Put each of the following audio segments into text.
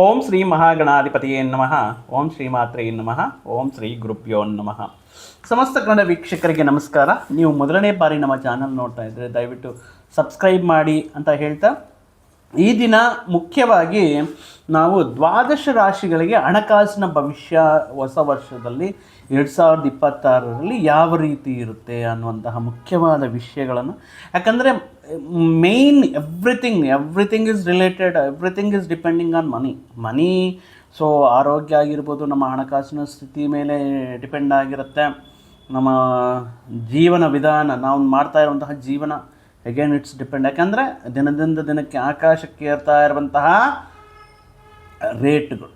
ಓಂ ಶ್ರೀ ಮಹಾಗಣಾಧಿಪತಿಯೇ ನಮಃ. ಓಂ ಶ್ರೀ ಮಾತ್ರೇ ನಮಃ. ಓಂ ಶ್ರೀ ಗುರುಭ್ಯೋ ನಮಃ. ಸಮಸ್ತ ಕನ್ನಡ ವೀಕ್ಷಕರಿಗೆ ನಮಸ್ಕಾರ. ನೀವು ಮೊದಲನೇ ಬಾರಿ ನಮ್ಮ ಚಾನಲ್ ನೋಡ್ತಾ ಇದ್ದರೆ ದಯವಿಟ್ಟು ಸಬ್ಸ್ಕ್ರೈಬ್ ಮಾಡಿ ಅಂತ ಹೇಳ್ತಾ, ಈ ದಿನ ಮುಖ್ಯವಾಗಿ ನಾವು ದ್ವಾದಶ ರಾಶಿಗಳಿಗೆ ಹಣಕಾಸಿನ ಭವಿಷ್ಯ ಹೊಸ ವರ್ಷದಲ್ಲಿ ಎರಡು ಸಾವಿರದ ಇಪ್ಪತ್ತಾರರಲ್ಲಿ ಯಾವ ರೀತಿ ಇರುತ್ತೆ ಅನ್ನುವಂತಹ ಮುಖ್ಯವಾದ ವಿಷಯಗಳನ್ನು, ಯಾಕಂದರೆ main everything everything is related everything is depending on money money so ಆರೋಗ್ಯ ಆಗಿರ್ಬೋದು, ನಮ್ಮ ಹಣಕಾಸಿನ ಸ್ಥಿತಿ ಮೇಲೆ ಡಿಪೆಂಡ್ ಆಗಿರುತ್ತೆ. ನಮ್ಮ ಜೀವನ ವಿಧಾನ, ನಾವು ಮಾಡ್ತಾ ಇರುವಂತಹ ಜೀವನ ಅಗೇನ್ ಇಟ್ಸ್ ಡಿಪೆಂಡ್ ಯಾಕಂದರೆ, ದಿನದಿಂದ ದಿನಕ್ಕೆ ಆಕಾಶಕ್ಕೆ ಏರ್ತಾ ಇರುವಂತಹ ರೇಟ್ಗಳು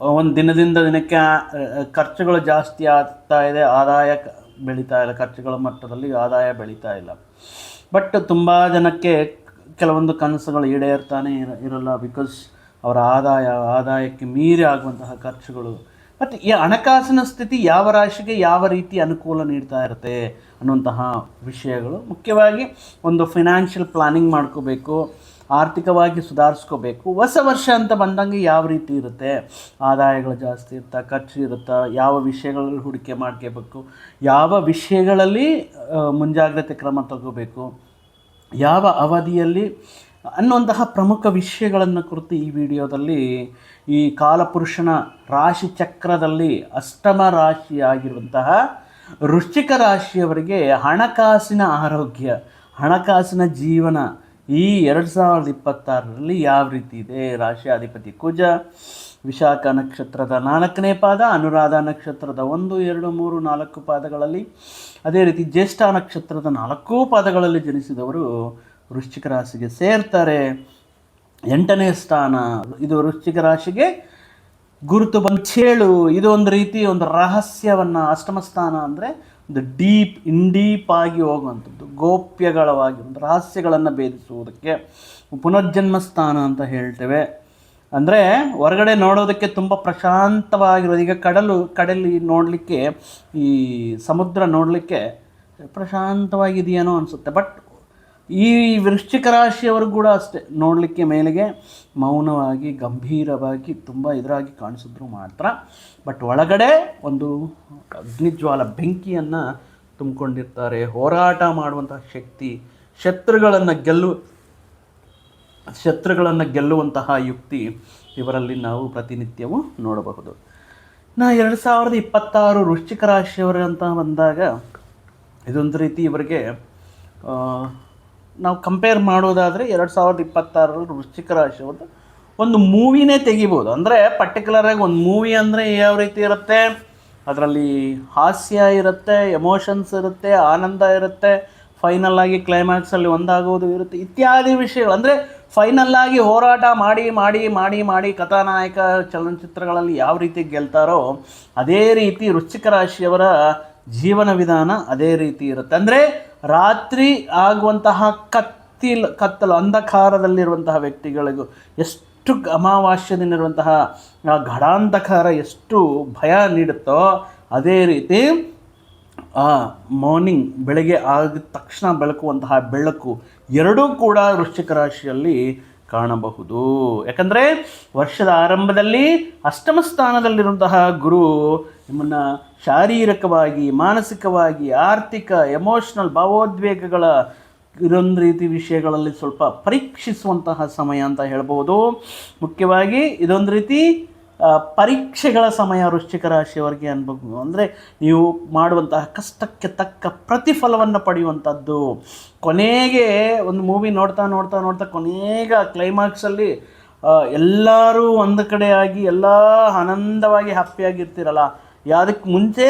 ಒಂದು ದಿನದಿಂದ ದಿನಕ್ಕೆ ಖರ್ಚುಗಳು ಜಾಸ್ತಿ ಆಗ್ತಾ ಇದೆ, ಆದಾಯ ಬೆಳೀತಾ ಇಲ್ಲ, ಖರ್ಚುಗಳ ಮಟ್ಟದಲ್ಲಿ ಆದಾಯ ಬೆಳೀತಾ ಇಲ್ಲ. ಬಟ್ ತುಂಬ ಜನಕ್ಕೆ ಕೆಲವೊಂದು ಕನಸುಗಳು ಈಡೇರ್ತಾನೆ ಇರ, ಇರಲ್ಲ ಬಿಕಾಸ್ ಅವರ ಆದಾಯ, ಆದಾಯಕ್ಕೆ ಮೀರಿ ಆಗುವಂತಹ ಖರ್ಚುಗಳು. ಮತ್ತು ಈ ಹಣಕಾಸಿನ ಸ್ಥಿತಿ ಯಾವ ರಾಶಿಗೆ ಯಾವ ರೀತಿ ಅನುಕೂಲ ನೀಡ್ತಾ ಇರುತ್ತೆ ಅನ್ನುವಂತಹ ವಿಷಯಗಳು. ಮುಖ್ಯವಾಗಿ ಒಂದು ಫಿನಾನ್ಷಿಯಲ್ ಪ್ಲಾನಿಂಗ್ ಮಾಡ್ಕೋಬೇಕು, ಆರ್ಥಿಕವಾಗಿ ಸುಧಾರಿಸ್ಕೋಬೇಕು. ಹೊಸ ವರ್ಷ ಅಂತ ಬಂದಂಗೆ ಯಾವ ರೀತಿ ಇರುತ್ತೆ? ಆದಾಯಗಳು ಜಾಸ್ತಿ ಇರುತ್ತಾ ಖರ್ಚು ಇರುತ್ತಾ, ಯಾವ ವಿಷಯಗಳಲ್ಲಿ ಹೂಡಿಕೆ ಮಾಡ್ಕೋಬೇಕು? ಯಾವ ವಿಷಯಗಳಲ್ಲಿ ಮುಂಜಾಗ್ರತೆ ಕ್ರಮ ತಗೋಬೇಕು? ಯಾವ ಅವಧಿಯಲ್ಲಿ ಅನ್ನುವಂತಹ ಪ್ರಮುಖ ವಿಷಯಗಳನ್ನು ಕುರಿತು ಈ ವಿಡಿಯೋದಲ್ಲಿ ಈ ಕಾಲಪುರುಷನ ರಾಶಿ ಚಕ್ರದಲ್ಲಿ ಅಷ್ಟಮ ರಾಶಿಯಾಗಿರುವಂತಹ ವೃಶ್ಚಿಕ ರಾಶಿಯವರಿಗೆ ಹಣಕಾಸಿನ ಆರೋಗ್ಯ, ಹಣಕಾಸಿನ ಜೀವನ ಈ ಎರಡು ಸಾವಿರದ ಇಪ್ಪತ್ತಾರರಲ್ಲಿ ಯಾವ ರೀತಿ ಇದೆ? ರಾಶಿ ಅಧಿಪತಿ ಕುಜ ವಿಶಾಖ ನಕ್ಷತ್ರದ ನಾಲ್ಕನೇ ಪಾದ, ಅನುರಾಧ ನಕ್ಷತ್ರದ ಒಂದು, ಎರಡು, ಮೂರು, ನಾಲ್ಕು ಪಾದಗಳಲ್ಲಿ ಅದೇ ರೀತಿ ಜ್ಯೇಷ್ಠ ನಕ್ಷತ್ರದ ನಾಲ್ಕೂ ಪಾದಗಳಲ್ಲಿ ಜನಿಸಿದವರು ವೃಶ್ಚಿಕ ರಾಶಿಗೆ ಸೇರ್ತಾರೆ. ಎಂಟನೇ ಸ್ಥಾನ, ಇದು ವೃಶ್ಚಿಕ ರಾಶಿಗೆ ಗುರುತು ಬಂಚೇಳು ಇದು ಒಂದು ರೀತಿ ಒಂದು ರಹಸ್ಯವನ್ನು, ಅಷ್ಟಮ ಸ್ಥಾನ ಅಂದರೆ ಒಂದು ಡೀಪ್ ಇಂಡೀಪ್ ಆಗಿ ಹೋಗುವಂಥದ್ದು, ಗೋಪ್ಯಗಳವಾಗಿ ಒಂದು ರಹಸ್ಯಗಳನ್ನು ಭೇದಿಸುವುದಕ್ಕೆ ಪುನರ್ಜನ್ಮ ಸ್ಥಾನ ಅಂತ ಹೇಳ್ತೇವೆ. ಅಂದರೆ ಹೊರಗಡೆ ನೋಡೋದಕ್ಕೆ ತುಂಬ ಪ್ರಶಾಂತವಾಗಿರೋದು. ಈಗ ಕಡಲು, ಕಡಲಿ ನೋಡಲಿಕ್ಕೆ, ಈ ಸಮುದ್ರ ನೋಡಲಿಕ್ಕೆ ಪ್ರಶಾಂತವಾಗಿದೆಯೇನೋ ಅನಿಸುತ್ತೆ. ಬಟ್ ಈ ವೃಶ್ಚಿಕ ರಾಶಿಯವರು ಕೂಡ ಅಷ್ಟೇ. ನೋಡಲಿಕ್ಕೆ ಮೇಲೆಗೆ ಮೌನವಾಗಿ, ಗಂಭೀರವಾಗಿ, ತುಂಬ ಇದರಾಗಿ ಕಾಣಿಸಿದ್ರು ಮಾತ್ರ. ಬಟ್ ಒಳಗಡೆ ಒಂದು ಅಗ್ನಿಜ್ವಾಲ ಬೆಂಕಿಯನ್ನು ತುಂಬಿಕೊಂಡಿರ್ತಾರೆ. ಹೋರಾಟ ಮಾಡುವಂತಹ ಶಕ್ತಿ, ಶತ್ರುಗಳನ್ನು ಗೆಲ್ಲು ಶತ್ರುಗಳನ್ನು ಗೆಲ್ಲುವಂತಹ ಯುಕ್ತಿ ಇವರಲ್ಲಿ ನಾವು ಪ್ರತಿನಿತ್ಯವೂ ನೋಡಬಹುದು. ನಾ ಎರಡು ಸಾವಿರದ ಇಪ್ಪತ್ತಾರು ವೃಶ್ಚಿಕ ರಾಶಿಯವರು ಅಂತ ಬಂದಾಗ ಇದೊಂದು ರೀತಿ ಇವರಿಗೆ ನಾವು ಕಂಪೇರ್ ಮಾಡೋದಾದರೆ ಎರಡು ಸಾವಿರದ ಇಪ್ಪತ್ತಾರರಲ್ಲಿ ವೃಶ್ಚಿಕ ರಾಶಿಯವರು ಒಂದು ಮೂವಿನೇ ತೆಗಿಬೋದು. ಅಂದರೆ ಪರ್ಟಿಕ್ಯುಲರಾಗಿ ಒಂದು ಮೂವಿ ಅಂದರೆ ಯಾವ ರೀತಿ ಇರುತ್ತೆ? ಅದರಲ್ಲಿ ಹಾಸ್ಯ ಇರುತ್ತೆ ಎಮೋಷನ್ಸ್ ಇರುತ್ತೆ, ಆನಂದ ಇರುತ್ತೆ ಫೈನಲ್ ಆಗಿ ಕ್ಲೈಮ್ಯಾಕ್ಸಲ್ಲಿ ಒಂದಾಗೋದು ಇರುತ್ತೆ, ಇತ್ಯಾದಿ ವಿಷಯಗಳು. ಅಂದರೆ ಫೈನಲ್ ಹೋರಾಟ ಮಾಡಿ ಮಾಡಿ ಮಾಡಿ ಮಾಡಿ ಕಥಾನಾಯಕ ಚಲನಚಿತ್ರಗಳಲ್ಲಿ ಯಾವ ರೀತಿ ಗೆಲ್ತಾರೋ ಅದೇ ರೀತಿ ವೃಶ್ಚಿಕ ರಾಶಿಯವರ ಜೀವನ ವಿಧಾನ ಅದೇ ರೀತಿ ಇರುತ್ತೆ. ಅಂದರೆ ರಾತ್ರಿ ಆಗುವಂತಹ ಕತ್ತಿಲ್, ಕತ್ತಲು, ಅಂಧಕಾರದಲ್ಲಿರುವಂತಹ ವ್ಯಕ್ತಿಗಳಿಗೂ ಎಷ್ಟು ಅಮಾವಾಸ್ಯ ದಿನ ಇರುವಂತಹ ಎಷ್ಟು ಭಯ ನೀಡುತ್ತೋ ಅದೇ ರೀತಿ ಆ ಮಾರ್ನಿಂಗ್ ಬೆಳಗ್ಗೆ ಆಗಿದ ತಕ್ಷಣ ಬೆಳಕುವಂತಹ ಬೆಳಕು ಎರಡೂ ಕೂಡ ವೃಶ್ಚಿಕ ರಾಶಿಯಲ್ಲಿ ಕಾಣಬಹುದು. ಯಾಕಂದರೆ ವರ್ಷದ ಆರಂಭದಲ್ಲಿ ಅಷ್ಟಮ ಸ್ಥಾನದಲ್ಲಿರುವಂತಹ ಗುರು ನಿಮ್ಮನ್ನು ಶಾರೀರಿಕವಾಗಿ, ಮಾನಸಿಕವಾಗಿ, ಆರ್ಥಿಕ ಎಮೋಷ್ನಲ್ ಭಾವೋದ್ವೇಗಗಳ ಇದೊಂದು ರೀತಿ ವಿಷಯಗಳಲ್ಲಿ ಸ್ವಲ್ಪ ಪರೀಕ್ಷಿಸುವಂತಹ ಸಮಯ ಅಂತ ಹೇಳ್ಬೋದು ಮುಖ್ಯವಾಗಿ ಇದೊಂದು ರೀತಿ ಪರೀಕ್ಷೆಗಳ ಸಮಯ ವೃಶ್ಚಿಕ ರಾಶಿಯವರಿಗೆ ಅನ್ಬೋದು ಅಂದರೆ ನೀವು ಮಾಡುವಂತಹ ಕಷ್ಟಕ್ಕೆ ತಕ್ಕ ಪ್ರತಿಫಲವನ್ನು ಪಡೆಯುವಂಥದ್ದು. ಕೊನೆಗೆ ಒಂದು ಮೂವಿ ನೋಡ್ತಾ ನೋಡ್ತಾ ನೋಡ್ತಾ ಕೊನೆಗೆ ಕ್ಲೈಮ್ಯಾಕ್ಸಲ್ಲಿ ಎಲ್ಲರೂ ಒಂದು ಕಡೆ ಆಗಿ ಎಲ್ಲ ಆನಂದವಾಗಿ ಹ್ಯಾಪಿಯಾಗಿರ್ತೀರಲ್ಲ ಯಾವುದಕ್ಕೆ ಮುಂಚೆ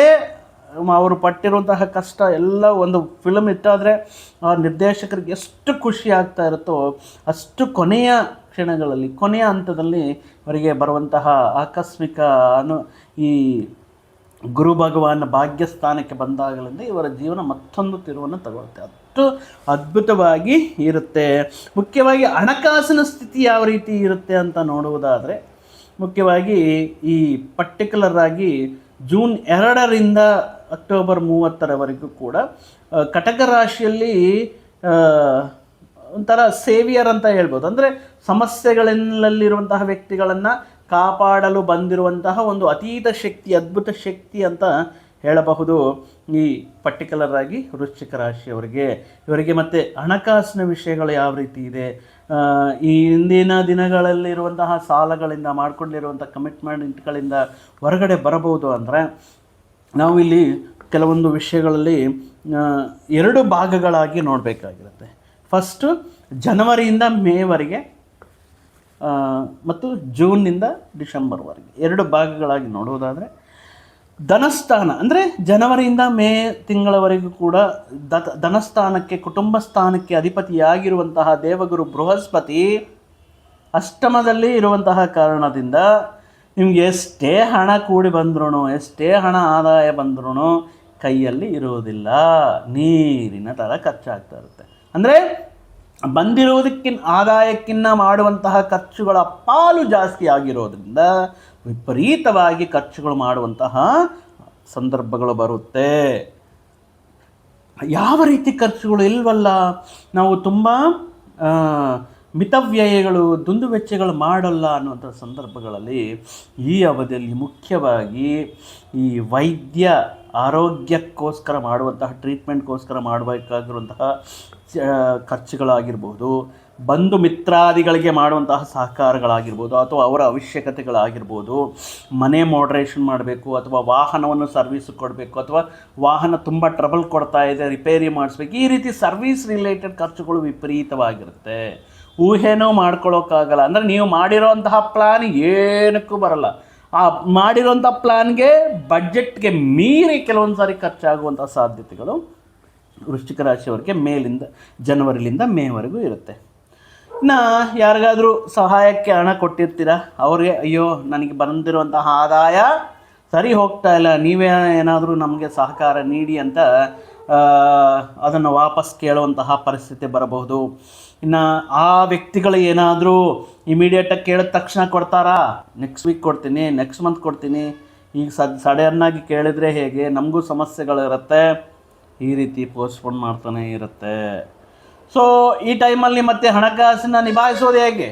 ಅವರು ಪಟ್ಟಿರುವಂತಹ ಕಷ್ಟ ಎಲ್ಲ ಒಂದು ಫಿಲಮ್ ಇಟ್ಟಾದರೆ ಆ ನಿರ್ದೇಶಕರಿಗೆ ಎಷ್ಟು ಖುಷಿ ಆಗ್ತಾ ಇರುತ್ತೋ, ಅಷ್ಟು ಕೊನೆಯ ಕ್ಷಣಗಳಲ್ಲಿ, ಕೊನೆಯ ಹಂತದಲ್ಲಿ ಅವರಿಗೆ ಬರುವಂತಹ ಆಕಸ್ಮಿಕ ಅನು, ಈ ಗುರು ಭಗವಾನ್ ಭಾಗ್ಯಸ್ಥಾನಕ್ಕೆ ಬಂದಾಗಲಿಂದ ಇವರ ಜೀವನ ಮತ್ತೊಂದು ತಿರುವನ್ನು ತಗೊಳುತ್ತೆ ಅಷ್ಟು ಅದ್ಭುತವಾಗಿ ಇರುತ್ತೆ. ಮುಖ್ಯವಾಗಿ ಹಣಕಾಸಿನ ಸ್ಥಿತಿ ಯಾವ ರೀತಿ ಇರುತ್ತೆ ಅಂತ ನೋಡುವುದಾದರೆ, ಮುಖ್ಯವಾಗಿ ಈ ಪರ್ಟಿಕ್ಯುಲರ್ ಆಗಿ ಜೂನ್ ಎರಡರಿಂದ ಅಕ್ಟೋಬರ್ ಮೂವತ್ತರವರೆಗೂ ಕೂಡ ಕಟಕ ರಾಶಿಯಲ್ಲಿ ಒಂಥರ ಸೇವಿಯರ್ ಅಂತ ಹೇಳ್ಬೋದು. ಅಂದರೆ ಸಮಸ್ಯೆಗಳಲ್ಲಿರುವಂತಹ ವ್ಯಕ್ತಿಗಳನ್ನು ಕಾಪಾಡಲು ಬಂದಿರುವಂತಹ ಒಂದು ಅತೀತ ಶಕ್ತಿ, ಅದ್ಭುತ ಶಕ್ತಿ ಅಂತ ಹೇಳಬಹುದು ಈ ಪರ್ಟಿಕ್ಯುಲರ್ ಆಗಿ ವೃಶ್ಚಿಕ ರಾಶಿಯವರಿಗೆ. ಇವರಿಗೆ ಮತ್ತು ಹಣಕಾಸಿನ ವಿಷಯಗಳು ಯಾವ ರೀತಿ ಇದೆ? ಈ ಹಿಂದಿನ ದಿನಗಳಲ್ಲಿರುವಂತಹ ಸಾಲಗಳಿಂದ ಮಾಡಿಕೊಂಡಿರುವಂಥ ಕಮಿಟ್ಮೆಂಟ್ಗಳಿಂದ ಹೊರಗಡೆ ಬರಬಹುದು ಅಂದರೆ ನಾವು ಇಲ್ಲಿ ಕೆಲವೊಂದು ವಿಷಯಗಳಲ್ಲಿ ಎರಡು ಭಾಗಗಳಾಗಿ ನೋಡಬೇಕಾಗಿರುತ್ತೆ. ಫಸ್ಟು ಜನವರಿಯಿಂದ ಮೇವರೆಗೆ ಮತ್ತು ಜೂನ್ನಿಂದ ಡಿಸೆಂಬರ್ವರೆಗೆ. ಎರಡು ಭಾಗಗಳಾಗಿ ನೋಡುವುದಾದರೆ, ಧನಸ್ಥಾನ, ಅಂದರೆ ಜನವರಿಯಿಂದ ಮೇ ತಿಂಗಳವರೆಗೂ ಕೂಡ ದತ, ಧನಸ್ಥಾನಕ್ಕೆ ಕುಟುಂಬ ಸ್ಥಾನಕ್ಕೆ ಅಧಿಪತಿಯಾಗಿರುವಂತಹ ದೇವಗುರು ಬೃಹಸ್ಪತಿ ಅಷ್ಟಮದಲ್ಲಿ ಇರುವಂತಹ ಕಾರಣದಿಂದ ನಿಮಗೆ ಎಷ್ಟೇ ಹಣ ಕೂಡಿ ಬಂದ್ರೂ ಎಷ್ಟೇ ಹಣ ಆದಾಯ ಬಂದ್ರೂ ಕೈಯಲ್ಲಿ ಇರುವುದಿಲ್ಲ. ನೀರಿನ ಥರ ಖರ್ಚಾಗ್ತಾ ಇರುತ್ತೆ. ಅಂದರೆ ಬಂದಿರುವುದಕ್ಕಿನ್ನ ಆದಾಯಕ್ಕಿನ್ನ ಮಾಡುವಂತಹ ಖರ್ಚುಗಳ ಪಾಲು ಜಾಸ್ತಿ ಆಗಿರೋದ್ರಿಂದ ವಿಪರೀತವಾಗಿ ಖರ್ಚುಗಳು ಮಾಡುವಂತಹ ಸಂದರ್ಭಗಳು ಬರುತ್ತೆ. ಯಾವ ರೀತಿ ಖರ್ಚುಗಳು ಇಲ್ವಲ್ಲ? ನಾವು ತುಂಬ ಮಿತವ್ಯಯಗಳು ದುಂದು ವೆಚ್ಚಗಳು ಮಾಡಲ್ಲ ಅನ್ನುವಂಥ ಸಂದರ್ಭಗಳಲ್ಲಿ ಈ ಅವಧಿಯಲ್ಲಿ ಮುಖ್ಯವಾಗಿ ಈ ವೈದ್ಯ ಆರೋಗ್ಯಕ್ಕೋಸ್ಕರ ಮಾಡುವಂತಹ, ಟ್ರೀಟ್ಮೆಂಟ್ಗೋಸ್ಕರ ಮಾಡಬೇಕಾಗಿರುವಂತಹ ಖರ್ಚುಗಳಾಗಿರ್ಬೋದು, ಬಂಧು ಮಿತ್ರಾದಿಗಳಿಗೆ ಮಾಡುವಂತಹ ಸಹಕಾರಗಳಾಗಿರ್ಬೋದು, ಅಥವಾ ಅವರ ಅವಶ್ಯಕತೆಗಳಾಗಿರ್ಬೋದು, ಮನೆ ಮಾಡ್ರೇಷನ್ ಮಾಡಬೇಕು, ಅಥವಾ ವಾಹನವನ್ನು ಸರ್ವಿಸ್ ಕೊಡಬೇಕು, ಅಥವಾ ವಾಹನ ತುಂಬ ಟ್ರಬಲ್ ಕೊಡ್ತಾ ಇದೆ ರಿಪೇರಿ ಮಾಡಿಸ್ಬೇಕು, ಈ ರೀತಿ ಸರ್ವಿಸ್ ರಿಲೇಟೆಡ್ ಖರ್ಚುಗಳು ವಿಪರೀತವಾಗಿರುತ್ತೆ. ಊಹೆನೂ ಮಾಡ್ಕೊಳ್ಳೋಕ್ಕಾಗಲ್ಲ ಅಂದರೆ ನೀವು ಮಾಡಿರೋಂತಹ ಪ್ಲಾನ್ ಏನಕ್ಕೂ ಬರಲ್ಲ. ಆ ಮಾಡಿರೋಂಥ ಪ್ಲ್ಯಾನ್ಗೆ ಬಡ್ಜೆಟ್ಗೆ ಮೀರಿ ಕೆಲವೊಂದು ಸಾರಿ ಖರ್ಚಾಗುವಂಥ ಸಾಧ್ಯತೆಗಳು ವೃಶ್ಚಿಕ ರಾಶಿಯವರಿಗೆ ಮೇಲಿಂದ, ಜನವರಿಲಿಂದ ಮೇವರೆಗೂ ಇರುತ್ತೆ. ಇನ್ನು ಯಾರಿಗಾದರೂ ಸಹಾಯಕ್ಕೆ ಹಣ ಕೊಟ್ಟಿರ್ತೀರಾ? ಅವ್ರಿಗೆ, ಅಯ್ಯೋ, ನನಗೆ ಬಂದಿರುವಂತಹ ಆದಾಯ ಸರಿ ಹೋಗ್ತಾ ಇಲ್ಲ. ನೀವೇ ಏನಾದರೂ ನಮಗೆ ಸಹಕಾರ ನೀಡಿ ಅಂತ ಅದನ್ನು ವಾಪಸ್ ಕೇಳುವಂತಹ ಪರಿಸ್ಥಿತಿ ಬರಬಹುದು. ಇನ್ನು ಆ ವ್ಯಕ್ತಿಗಳು ಏನಾದರೂ ಇಮಿಡಿಯೇಟಾಗಿ ಕೇಳಿದ ತಕ್ಷಣ ಕೊಡ್ತಾರಾ? ನೆಕ್ಸ್ಟ್ ವೀಕ್ ಕೊಡ್ತೀನಿ ನೆಕ್ಸ್ಟ್ ಮಂತ್ ಕೊಡ್ತೀನಿ. ಈಗ ಸದ್ ಸಡನ್ನಾಗಿ ಕೇಳಿದರೆ ಹೇಗೆ? ನಮಗೂ ಸಮಸ್ಯೆಗಳಿರುತ್ತೆ. ಈ ರೀತಿ ಪೋಸ್ಟ್ಪೋನ್ ಮಾಡ್ತಾನೆ ಇರುತ್ತೆ. ಸೊ ಈ ಟೈಮಲ್ಲಿ ಮತ್ತೆ ಹಣಕಾಸನ್ನು ನಿಭಾಯಿಸೋದು ಹೇಗೆ?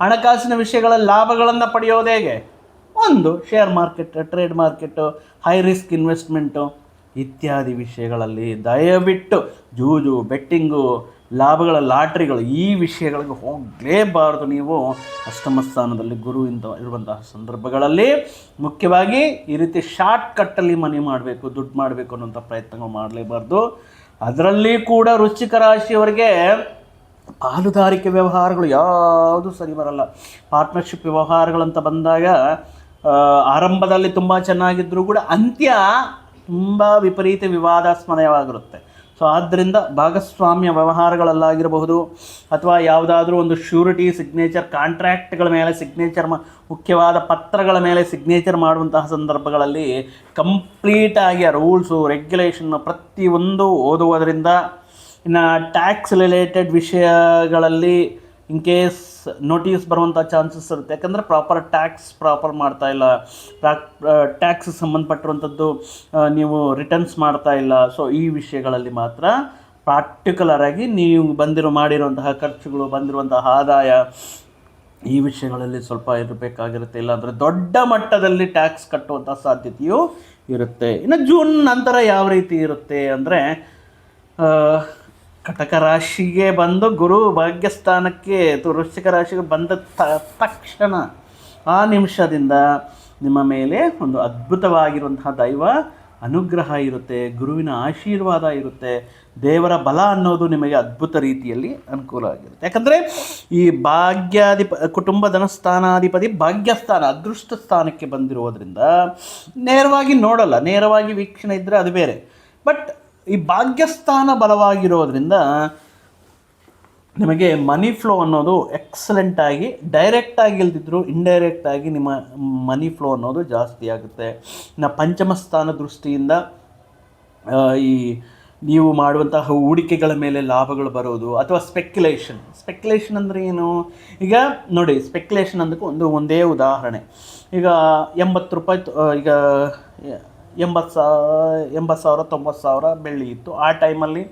ಹಣಕಾಸಿನ ವಿಷಯಗಳ ಲಾಭಗಳನ್ನು ಪಡೆಯೋದು ಹೇಗೆ? ಒಂದು share market trade market high risk investment ಇತ್ಯಾದಿ ವಿಷಯಗಳಲ್ಲಿ ದಯವಿಟ್ಟು, ಜೂಜು ಬೆಟ್ಟಿಂಗು ಲಾಭಗಳ ಲಾಟ್ರಿಗಳು ಈ ವಿಷಯಗಳಿಗೆ ಹೋಗಲೇಬಾರದು ನೀವು ಅಷ್ಟಮ ಸ್ಥಾನದಲ್ಲಿ ಗುರುವಿಂದ ಇರುವಂತಹ ಸಂದರ್ಭಗಳಲ್ಲಿ. ಮುಖ್ಯವಾಗಿ ಈ ರೀತಿ ಶಾರ್ಟ್ ಕಟ್ಟಲ್ಲಿ ಮನಿ ಮಾಡಬೇಕು, ದುಡ್ಡು ಮಾಡಬೇಕು ಅನ್ನೋಂಥ ಪ್ರಯತ್ನಗಳು ಮಾಡಲೇಬಾರ್ದು. ಅದರಲ್ಲಿ ಕೂಡ ವೃಶ್ಚಿಕ ರಾಶಿಯವರಿಗೆ ಪಾಲುದಾರಿಕೆ ವ್ಯವಹಾರಗಳು ಯಾವುದು ಸರಿ ಬರಲ್ಲ. ಪಾರ್ಟ್ನರ್ಶಿಪ್ ವ್ಯವಹಾರಗಳಂತ ಬಂದಾಗ ಆರಂಭದಲ್ಲಿ ತುಂಬ ಚೆನ್ನಾಗಿದ್ದರೂ ಕೂಡ ಅಂತ್ಯ ತುಂಬ ವಿಪರೀತ ವಿವಾದಾಸ್ಪದವಾಗಿರುತ್ತೆ. ಸೊ ಆದ್ದರಿಂದ ಭಾಗಸ್ವಾಮ್ಯ ವ್ಯವಹಾರಗಳಲ್ಲಾಗಿರಬಹುದು ಅಥವಾ ಯಾವುದಾದ್ರೂ ಒಂದು ಶ್ಯೂರಿಟಿ ಸಿಗ್ನೇಚರ್ ಕಾಂಟ್ರ್ಯಾಕ್ಟ್ಗಳ ಮೇಲೆ ಸಿಗ್ನೇಚರ್ ಮ, ಮುಖ್ಯವಾದ ಪತ್ರಗಳ ಮೇಲೆ ಸಿಗ್ನೇಚರ್ ಮಾಡುವಂತಹ ಸಂದರ್ಭಗಳಲ್ಲಿ ಕಂಪ್ಲೀಟಾಗಿ ಆ ರೂಲ್ಸು ರೆಗ್ಯುಲೇಷನ್ ಪ್ರತಿಯೊಂದು ಓದುವುದರಿಂದ ಇನ್ನು ಟ್ಯಾಕ್ಸ್ ರಿಲೇಟೆಡ್ ವಿಷಯಗಳಲ್ಲಿ ಇನ್ ಕೇಸ್ ನೋಟಿಸ್ ಬರುವಂಥ ಚಾನ್ಸಸ್ ಇರುತ್ತೆ. ಯಾಕಂದರೆ ಪ್ರಾಪರ್ ಟ್ಯಾಕ್ಸ್ ಪ್ರಾಪರ್ ಮಾಡ್ತಾ ಇಲ್ಲ. ಟ್ಯಾಕ್ಸ್ ಸಂಬಂಧಪಟ್ಟಿರುವಂಥದ್ದು ನೀವು ರಿಟರ್ನ್ಸ್ ಮಾಡ್ತಾ ಇಲ್ಲ. ಸೊ ಈ ವಿಷಯಗಳಲ್ಲಿ ಮಾತ್ರ ಪಾರ್ಟಿಕ್ಯುಲರ್ ಆಗಿ ನೀವು ಬಂದಿರೋ, ಮಾಡಿರುವಂತಹ ಖರ್ಚುಗಳು, ಬಂದಿರುವಂತಹ ಆದಾಯ ಈ ವಿಷಯಗಳಲ್ಲಿ ಸ್ವಲ್ಪ ಇರಬೇಕಾಗಿರುತ್ತೆ. ಇಲ್ಲಾಂದರೆ ದೊಡ್ಡ ಮಟ್ಟದಲ್ಲಿ ಟ್ಯಾಕ್ಸ್ ಕಟ್ಟುವಂಥ ಸಾಧ್ಯತೆಯೂ ಇರುತ್ತೆ. ಇನ್ನು ಜೂನ್ ನಂತರ ಯಾವ ರೀತಿ ಇರುತ್ತೆ ಅಂದರೆ ಕಟಕ ರಾಶಿಗೆ ಬಂದು ಗುರು ಭಾಗ್ಯಸ್ಥಾನಕ್ಕೆ ವೃಶ್ಚಿಕ ರಾಶಿಗೆ ಬಂದ ತಕ್ಷಣ ಆ ನಿಮಿಷದಿಂದ ನಿಮ್ಮ ಮೇಲೆ ಒಂದು ಅದ್ಭುತವಾಗಿರುವಂತಹ ದೈವ ಅನುಗ್ರಹ ಇರುತ್ತೆ, ಗುರುವಿನ ಆಶೀರ್ವಾದ ಇರುತ್ತೆ, ದೇವರ ಬಲ ಅನ್ನೋದು ನಿಮಗೆ ಅದ್ಭುತ ರೀತಿಯಲ್ಲಿ ಅನುಕೂಲ ಆಗಿರುತ್ತೆ. ಯಾಕಂದರೆ ಈ ಭಾಗ್ಯಾಧಿಪ, ಕುಟುಂಬ ಧನಸ್ಥಾನಾಧಿಪತಿ ಭಾಗ್ಯಸ್ಥಾನ, ಅದೃಷ್ಟ ಸ್ಥಾನಕ್ಕೆ ಬಂದಿರುವುದರಿಂದ ನೇರವಾಗಿ ನೋಡಲ್ಲ, ನೇರವಾಗಿ ವೀಕ್ಷಣೆ ಇದ್ದರೆ ಅದು ಬೇರೆ. ಬಟ್ ಈ ಭಾಗ್ಯಸ್ಥಾನ ಬಲವಾಗಿರೋದ್ರಿಂದ ನಿಮಗೆ ಮನಿ ಫ್ಲೋ ಅನ್ನೋದು ಎಕ್ಸಲೆಂಟ್ ಆಗಿ ಡೈರೆಕ್ಟ್ ಆಗಿ ಇಲ್ದಿದ್ರು ಇಂಡೈರೆಕ್ಟ್ ಆಗಿ ನಿಮ್ಮ ಮನಿ ಫ್ಲೋ ಅನ್ನೋದು ಜಾಸ್ತಿ ಆಗುತ್ತೆ. ಇನ್ನು ಪಂಚಮ ಸ್ಥಾನ ದೃಷ್ಟಿಯಿಂದ ಈ ನೀವು ಮಾಡುವಂತಹ ಹೂಡಿಕೆಗಳ ಮೇಲೆ ಲಾಭಗಳು ಬರೋದು ಅಥವಾ ಸ್ಪೆಕ್ಯುಲೇಷನ್ ಸ್ಪೆಕ್ಯುಲೇಷನ್ ಅಂದರೆ ಏನು? ಈಗ ನೋಡಿ ಸ್ಪೆಕ್ಯುಲೇಷನ್ ಅಂದಕ್ಕೆ ಒಂದು, ಒಂದೇ ಉದಾಹರಣೆ. ಈಗ ಎಂಬತ್ತು ರೂಪಾಯಿ ಈಗ ಎಂಬತ್ತು ಸಾವಿರ ಎಂಬತ್ತು ಸಾವಿರ, ತೊಂಬತ್ತು ಸಾವಿರ ಬೆಳ್ಳಿ ಇತ್ತು. ಆ ಟೈಮಲ್ಲಿ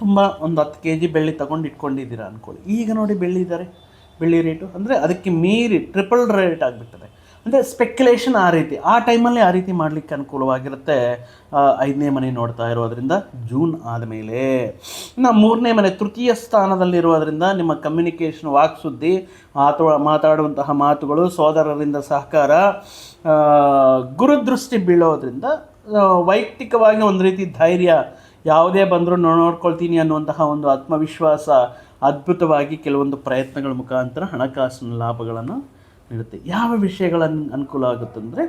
ತುಂಬ ಒಂದು ಹತ್ತು ಕೆ ಜಿ ಬೆಳ್ಳಿ ತಗೊಂಡು ಇಟ್ಕೊಂಡಿದ್ದೀರಾ ಅಂದ್ಕೊಳ್ಳಿ ಈಗ ನೋಡಿ ಬೆಳ್ಳಿ ಇದ್ದಾರೆ ಬೆಳ್ಳಿ ರೇಟು ಅಂದರೆ ಅದಕ್ಕೆ ಮೀರಿ ಟ್ರಿಪಲ್ ರೇಟ್ ಆಗಿಬಿಟ್ಟಿದೆ ಅಂದರೆ ಸ್ಪೆಕ್ಯುಲೇಷನ್ ಆ ರೀತಿ. ಆ ಟೈಮಲ್ಲಿ ಆ ರೀತಿ ಮಾಡಲಿಕ್ಕೆ ಅನುಕೂಲವಾಗಿರುತ್ತೆ. ಐದನೇ ಮನೆ ನೋಡ್ತಾ ಇರೋದರಿಂದ ಜೂನ್ ಆದಮೇಲೆ. ಇನ್ನು ಮೂರನೇ ಮನೆ ತೃತೀಯ ಸ್ಥಾನದಲ್ಲಿರುವುದರಿಂದ ನಿಮ್ಮ ಕಮ್ಯುನಿಕೇಷನ್ ವಾಕ್ಸುದ್ದಿ, ಮಾತು, ಮಾತಾಡುವಂತಹ ಮಾತುಗಳು, ಸೋದರರಿಂದ ಸಹಕಾರ ಗುರುದೃಷ್ಟಿ ಬೀಳೋದ್ರಿಂದ ವೈಯಕ್ತಿಕವಾಗಿ ಒಂದು ರೀತಿ ಧೈರ್ಯ ಯಾವುದೇ ಬಂದರೂ ನೋಡ್ಕೊಳ್ತೀನಿ ಅನ್ನುವಂತಹ ಒಂದು ಆತ್ಮವಿಶ್ವಾಸ ಅದ್ಭುತವಾಗಿ ಕೆಲವೊಂದು ಪ್ರಯತ್ನಗಳ ಮುಖಾಂತರ ಹಣಕಾಸಿನ ಲಾಭಗಳನ್ನು ನೀಡುತ್ತೆ. ಯಾವ ವಿಷಯಗಳನ್ನು ಅನುಕೂಲ ಆಗುತ್ತಂದರೆ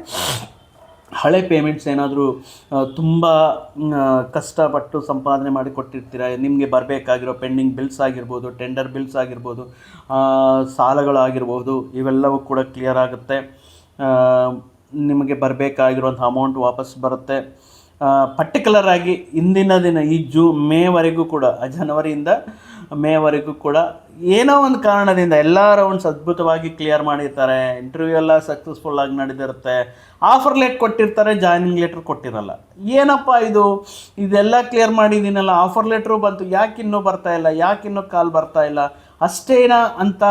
ಹಳೆ ಪೇಮೆಂಟ್ಸ್ ಏನಾದರೂ ತುಂಬ ಕಷ್ಟಪಟ್ಟು ಸಂಪಾದನೆ ಮಾಡಿ ಕೊಟ್ಟಿರ್ತೀರ, ನಿಮಗೆ ಬರಬೇಕಾಗಿರೋ ಪೆಂಡಿಂಗ್ ಬಿಲ್ಸ್ ಆಗಿರ್ಬೋದು ಟೆಂಡರ್ ಬಿಲ್ಸ್ ಆಗಿರ್ಬೋದು ಸಾಲಗಳಾಗಿರ್ಬೋದು, ಇವೆಲ್ಲವೂ ಕೂಡ ಕ್ಲಿಯರ್ ಆಗುತ್ತೆ. ನಿಮಗೆ ಬರಬೇಕಾಗಿರುವಂಥ ಅಮೌಂಟ್ ವಾಪಸ್ ಬರುತ್ತೆ. ಪರ್ಟಿಕ್ಯುಲರ್ ಆಗಿ ಇಂದಿನ ದಿನ, ಈ ಜೂ, ಮೇವರೆಗೂ ಕೂಡ ಜನವರಿಯಿಂದ ಮೇವರೆಗೂ ಕೂಡ ಏನೋ ಒಂದು ಕಾರಣದಿಂದ ಎಲ್ಲ ರೌಂಡ್ಸ್ ಅದ್ಭುತವಾಗಿ ಕ್ಲಿಯರ್ ಮಾಡಿರ್ತಾರೆ. ಇಂಟರ್ವ್ಯೂ ಎಲ್ಲ ಸಕ್ಸಸ್ಫುಲ್ ಆಗಿ ನಡೆದಿರುತ್ತೆ. ಆಫರ್ ಲೆಟ್ ಕೊಟ್ಟಿರ್ತಾರೆ ಜಾಯ್ನಿಂಗ್ ಲೆಟ್ರ್ ಕೊಟ್ಟಿರಲ್ಲ. ಏನಪ್ಪ ಇದು? ಇದೆಲ್ಲ ಕ್ಲಿಯರ್ ಮಾಡಿದ್ದೀನಲ್ಲ ಆಫರ್ ಲೆಟ್ರು ಬಂತು, ಯಾಕೆ ಇನ್ನೂ ಬರ್ತಾ ಇಲ್ಲ, ಯಾಕೆ ಇನ್ನೂ ಕಾಲ್ ಬರ್ತಾ ಇಲ್ಲ? ಅಷ್ಟೇನಾ ಅಂತ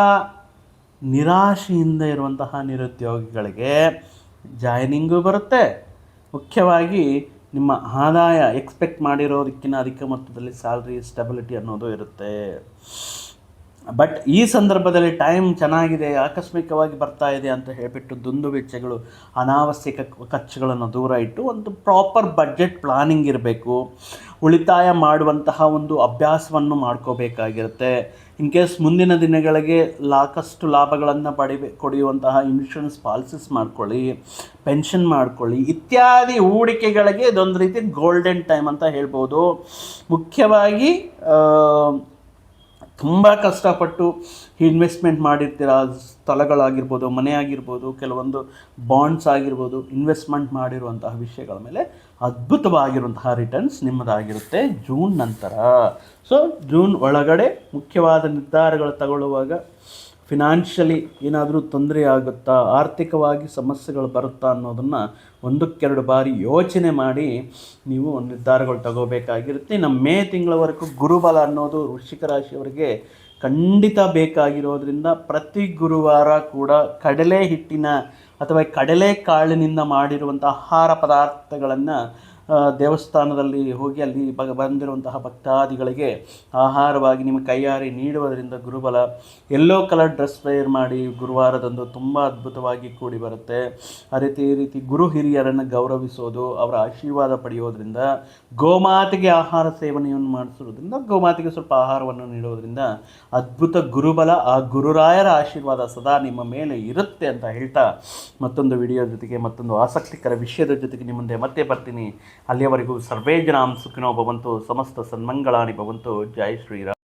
ನಿರಾಶೆಯಿಂದ ಇರುವಂತಹ ನಿರುದ್ಯೋಗಿಗಳಿಗೆ ಜಾಯ್ನಿಂಗು ಬರುತ್ತೆ. ಮುಖ್ಯವಾಗಿ ನಿಮ್ಮ ಆದಾಯ ಎಕ್ಸ್ಪೆಕ್ಟ್ ಮಾಡಿರೋದಕ್ಕಿಂತ ಅಧಿಕ ಮೊತ್ತದಲ್ಲಿ ಸ್ಯಾಲ್ರಿ ಸ್ಟೆಬಿಲಿಟಿ ಅನ್ನೋದು ಇರುತ್ತೆ. ಬಟ್ ಈ ಸಂದರ್ಭದಲ್ಲಿ ಟೈಮ್ ಚೆನ್ನಾಗಿದೆ, ಆಕಸ್ಮಿಕವಾಗಿ ಬರ್ತಾ ಇದೆ ಅಂತ ಹೇಳಿಬಿಟ್ಟು ದುಂದು ವೆಚ್ಚಗಳು ಅನಾವಶ್ಯಕ ಖರ್ಚುಗಳನ್ನು ದೂರ ಇಟ್ಟು ಒಂದು ಪ್ರಾಪರ್ ಬಡ್ಜೆಟ್ ಪ್ಲಾನಿಂಗ್ ಇರಬೇಕು. ಉಳಿತಾಯ ಮಾಡುವಂತಹ ಒಂದು ಅಭ್ಯಾಸವನ್ನು ಮಾಡ್ಕೋಬೇಕಾಗಿರುತ್ತೆ. ಇನ್ ಕೇಸ್ ಮುಂದಿನ ದಿನಗಳಿಗೆ ಲಾಕಷ್ಟು ಲಾಭಗಳನ್ನು ಪಡಿ ಕೊಡಿಯುವಂತಹ ಇನ್ಶೂರೆನ್ಸ್ ಪಾಲಿಸೀಸ್ ಮಾಡ್ಕೊಳ್ಳಿ ಪೆನ್ಷನ್ ಮಾಡ್ಕೊಳ್ಳಿ, ಇತ್ಯಾದಿ ಹೂಡಿಕೆಗಳಿಗೆ ಇದೊಂದು ರೀತಿ ಗೋಲ್ಡನ್ ಟೈಮ್ ಅಂತ ಹೇಳ್ಬೋದು. ಮುಖ್ಯವಾಗಿ ತುಂಬ ಕಷ್ಟಪಟ್ಟು ಇನ್ವೆಸ್ಟ್ಮೆಂಟ್ ಮಾಡಿರ್ತೀರ, ಸ್ಥಳಗಳಾಗಿರ್ಬೋದು ಮನೆ ಆಗಿರ್ಬೋದು ಕೆಲವೊಂದು ಬಾಂಡ್ಸ್ ಆಗಿರ್ಬೋದು, ಇನ್ವೆಸ್ಟ್ಮೆಂಟ್ ಮಾಡಿರುವಂತಹ ವಿಷಯಗಳ ಮೇಲೆ ಅದ್ಭುತವಾಗಿರುವಂತಹ ರಿಟರ್ನ್ಸ್ ನಿಮ್ಮದಾಗಿರುತ್ತೆ ಜೂನ್ ನಂತರ. ಸೊ ಜೂನ್ ಒಳಗಡೆ ಮುಖ್ಯವಾದ ನಿರ್ಧಾರಗಳು ತಗೊಳ್ಳುವಾಗ ಫಿನಾನ್ಷಿಯಲಿ ಏನಾದರೂ ತೊಂದರೆ ಆಗುತ್ತಾ, ಆರ್ಥಿಕವಾಗಿ ಸಮಸ್ಯೆಗಳು ಬರುತ್ತಾ ಅನ್ನೋದನ್ನು ಒಂದಕ್ಕೆರಡು ಬಾರಿ ಯೋಚನೆ ಮಾಡಿ ನೀವು ನಿರ್ಧಾರಗಳು ತಗೋಬೇಕಾಗಿರುತ್ತೆ. ನಮ್ಮ ಮೇ ತಿಂಗಳವರೆಗೂ ಗುರುಬಲ ಅನ್ನೋದು ವೃಶ್ಚಿಕ ರಾಶಿಯವರಿಗೆ ಖಂಡಿತ ಬೇಕಾಗಿರೋದ್ರಿಂದ ಪ್ರತಿ ಗುರುವಾರ ಕೂಡ ಕಡಲೆ ಹಿಟ್ಟಿನ ಅಥವಾ ಕಡಲೆ ಕಾಳಿನಿಂದ ಮಾಡಿರುವಂಥ ಆಹಾರ ಪದಾರ್ಥಗಳನ್ನು ದೇವಸ್ಥಾನದಲ್ಲಿ ಹೋಗಿ ಅಲ್ಲಿ ಬ ಬಂದಿರುವಂತಹ ಭಕ್ತಾದಿಗಳಿಗೆ ಆಹಾರವಾಗಿ ನಿಮ್ಮ ಕೈಯಾರಿ ನೀಡುವುದರಿಂದ ಗುರುಬಲ. ಎಲ್ಲೋ ಕಲರ್ ಡ್ರೆಸ್ ವೇರ್ ಮಾಡಿ ಗುರುವಾರದಂದು ತುಂಬ ಅದ್ಭುತವಾಗಿ ಕೂಡಿ ಬರುತ್ತೆ. ಅದೇ ರೀತಿ ಗುರು ಹಿರಿಯರನ್ನು ಗೌರವಿಸೋದು, ಅವರ ಆಶೀರ್ವಾದ ಪಡೆಯೋದ್ರಿಂದ, ಗೋಮಾತೆಗೆ ಆಹಾರ ಸೇವನೆಯನ್ನು ಮಾಡಿಸೋದ್ರಿಂದ ಗೋಮಾತೆಗೆ ಸ್ವಲ್ಪ ಆಹಾರವನ್ನು ನೀಡೋದ್ರಿಂದ ಅದ್ಭುತ ಗುರುಬಲ ಆ ಗುರುರಾಯರ ಆಶೀರ್ವಾದ ಸದಾ ನಿಮ್ಮ ಮೇಲೆ ಇರುತ್ತೆ ಅಂತ ಹೇಳ್ತಾ ಮತ್ತೊಂದು ವಿಡಿಯೋ ಜೊತೆಗೆ ಮತ್ತೊಂದು ಆಸಕ್ತಿಕರ ವಿಷಯದ ಜೊತೆಗೆ ನಿಮ್ಮ ಮುಂದೆ ಮತ್ತೆ ಬರ್ತೀನಿ. ಅಲ್ಲಿಯವರೆಗೂ ಸರ್ವೇ ಜನಾಂ ಸುಖಿನೋ ಭವಂತು ಸಮಸ್ತ ಸನ್ಮಂಗಳಾನಿ ಭವಂತು. ಜೈ ಶ್ರೀರಾಮ್.